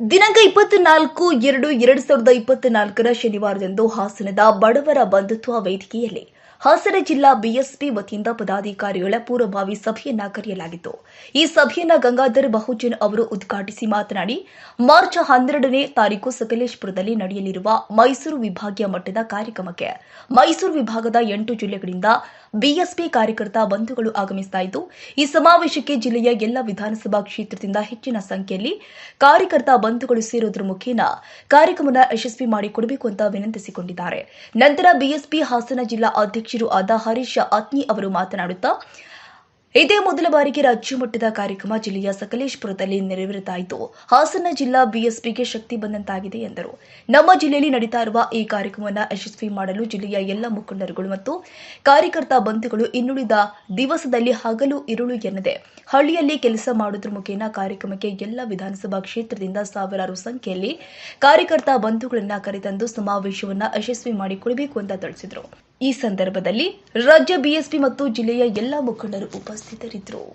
ದಿನಾಂಕ ಇಪ್ಪತ್ನಾಲ್ಕು ಎರಡು ಎರಡು ಸಾವಿರದ ಇಪ್ಪತ್ನಾಲ್ಕರ ಶನಿವಾರದಂದು ಹಾಸನದ ಬಡವರ ಬಂಧುತ್ವ ವೇದಿಕೆಯಲ್ಲಿ ಹಾಸನ ಜಿಲ್ಲಾ ಬಿಎಸ್ಪಿ ವತಿಯಿಂದ ಪದಾಧಿಕಾರಿಗಳ ಪೂರ್ವಭಾವಿ ಸಭೆಯನ್ನ ಕರೆಯಲಾಗಿತ್ತು. ಈ ಸಭೆಯನ್ನ ಗಂಗಾಧರ್ ಬಹುಜನ್ ಅವರು ಉದ್ಘಾಟಿಸಿ ಮಾತನಾಡಿ, ಮಾರ್ಚ್ ಹನ್ನೆರಡನೇ ತಾರೀಕು ಸಕಲೇಶ್ಪುರದಲ್ಲಿ ನಡೆಯಲಿರುವ ಮೈಸೂರು ವಿಭಾಗೀಯ ಮಟ್ಟದ ಕಾರ್ಯಕ್ರಮಕ್ಕೆ ಮೈಸೂರು ವಿಭಾಗದ ಎಂಟು ಜಿಲ್ಲೆಗಳಿಂದ ಬಿಎಸ್ಪಿ ಕಾರ್ಯಕರ್ತ ಬಂಧುಗಳು ಇದ್ದು, ಈ ಸಮಾವೇಶಕ್ಕೆ ಜಿಲ್ಲೆಯ ಎಲ್ಲ ವಿಧಾನಸಭಾ ಕ್ಷೇತ್ರದಿಂದ ಹೆಚ್ಚಿನ ಸಂಖ್ಯೆಯಲ್ಲಿ ಕಾರ್ಯಕರ್ತ ಬಂಧುಗಳು ಸೇರೋದ್ರ ಮುಖೇನ ಕಾರ್ಯಕ್ರಮನ ಯಶಸ್ವಿ ಮಾಡಿಕೊಡಬೇಕು ಅಂತ ವಿನಂತಿಸಿಕೊಂಡಿದ್ದಾರೆ. ನಂತರ ಬಿಎಸ್ಪಿ ಹಾಸನ ಜಿಲ್ಲಾ ಅಧ್ಯಕ್ಷರು ಆದ ಹರೀಶ್ ಆತ್ನಿ ಅವರು ಮಾತನಾಡುತ್ತಾ, ಇದೇ ಮೊದಲ ಬಾರಿಗೆ ರಾಜ್ಯ ಮಟ್ಟದ ಕಾರ್ಯಕ್ರಮ ಜಿಲ್ಲೆಯ ಸಕಲೇಶ್ಪುರದಲ್ಲಿ ನೆರವೇರುತ್ತಾಯಿತು ಹಾಸನ ಜಿಲ್ಲಾ ಬಿಎಸ್ಪಿಗೆ ಶಕ್ತಿ ಬಂದಂತಾಗಿದೆ ಎಂದರು. ನಮ್ಮ ಜಿಲ್ಲೆಯಲ್ಲಿ ನಡೀತಾ ಇರುವ ಈ ಕಾರ್ಯಕ್ರಮವನ್ನು ಯಶಸ್ವಿ ಮಾಡಲು ಜಿಲ್ಲೆಯ ಎಲ್ಲ ಮುಖಂಡರುಗಳು ಮತ್ತು ಕಾರ್ಯಕರ್ತ ಬಂಧುಗಳು ಇನ್ನುಳಿದ ದಿವಸದಲ್ಲಿ ಹಗಲು ಇರುಳು ಎನ್ನದೆ, ಹಳ್ಳಿಯಲ್ಲಿ ಕೆಲಸ ಮಾಡುವುದರ ಮುಖೇನ ಕಾರ್ಯಕ್ರಮಕ್ಕೆ ಎಲ್ಲ ವಿಧಾನಸಭಾ ಕ್ಷೇತ್ರದಿಂದ ಸಾವಿರಾರು ಸಂಖ್ಯೆಯಲ್ಲಿ ಕಾರ್ಯಕರ್ತ ಬಂಧುಗಳನ್ನು ಕರೆತಂದು ಸಮಾವೇಶವನ್ನು ಯಶಸ್ವಿ ಮಾಡಿಕೊಡಬೇಕು ಅಂತ ತಿಳಿಸಿದರು. ಈ ಸಂದರ್ಭದಲ್ಲಿ ರಾಜ್ಯ ಬಿಎಸ್ಪಿ ಮತ್ತು ಜಿಲ್ಲೆಯ ಎಲ್ಲ ಮುಖಂಡರು ಉಪಸ್ಥಿತರಿದ್ದರು.